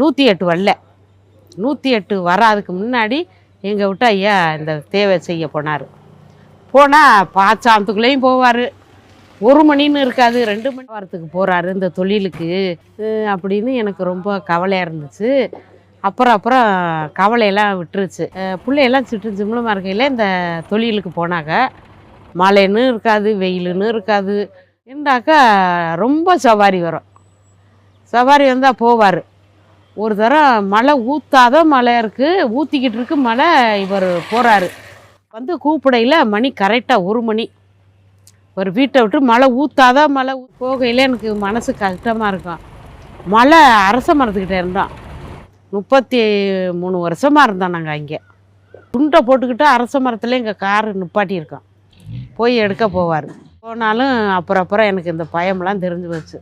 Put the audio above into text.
நூற்றி எட்டு வரல. நூற்றி எட்டு வராதுக்கு முன்னாடி எங்கள் விட்டு ஐயா இந்த தேவை செய்ய போனார். போனால் பாச்சாந்தத்துக்குள்ளேயும் போவார். ஒரு மணின்னு இருக்காது ரெண்டு மணி வாரத்துக்கு போகிறாரு இந்த தொழிலுக்கு. அப்படின்னு எனக்கு ரொம்ப கவலையாக இருந்துச்சு. அப்புறம் அப்புறம் கவலையெல்லாம் விட்டுருச்சு. பிள்ளையெல்லாம் சிட்டு சிம்ளமாக இருக்கையில் இந்த தொழிலுக்கு போனாக்க மழைன்னு இருக்காது வெயிலுன்னு இருக்காது. இருந்தாக்கா ரொம்ப சவாரி வரும். சவாரி வந்தால் போவார். ஒரு தரம் மழை ஊத்தாத மழை இருக்குது ஊற்றிக்கிட்டு இருக்கு மழை இவர் போகிறாரு வந்து கூப்பிடையில் மணி கரெக்டாக ஒரு மணி. ஒரு வீட்டை விட்டு மழை ஊத்தாத மழை போகையில் எனக்கு மனசு கஷ்டமாக இருக்கும் மழை அரச மரத்துக்கிட்ட இருந்தோம் முப்பத்தி மூணு வருஷமாக இருந்தோம் நாங்கள் அங்கே. துண்டை போட்டுக்கிட்டு அரச மரத்தில் எங்கள் காரு நிப்பாட்டியிருக்கோம் போய் எடுக்க போவார். போனாலும் அப்புறம் அப்புறம் எனக்கு இந்த பயம்லாம் தெரிஞ்சு போச்சு.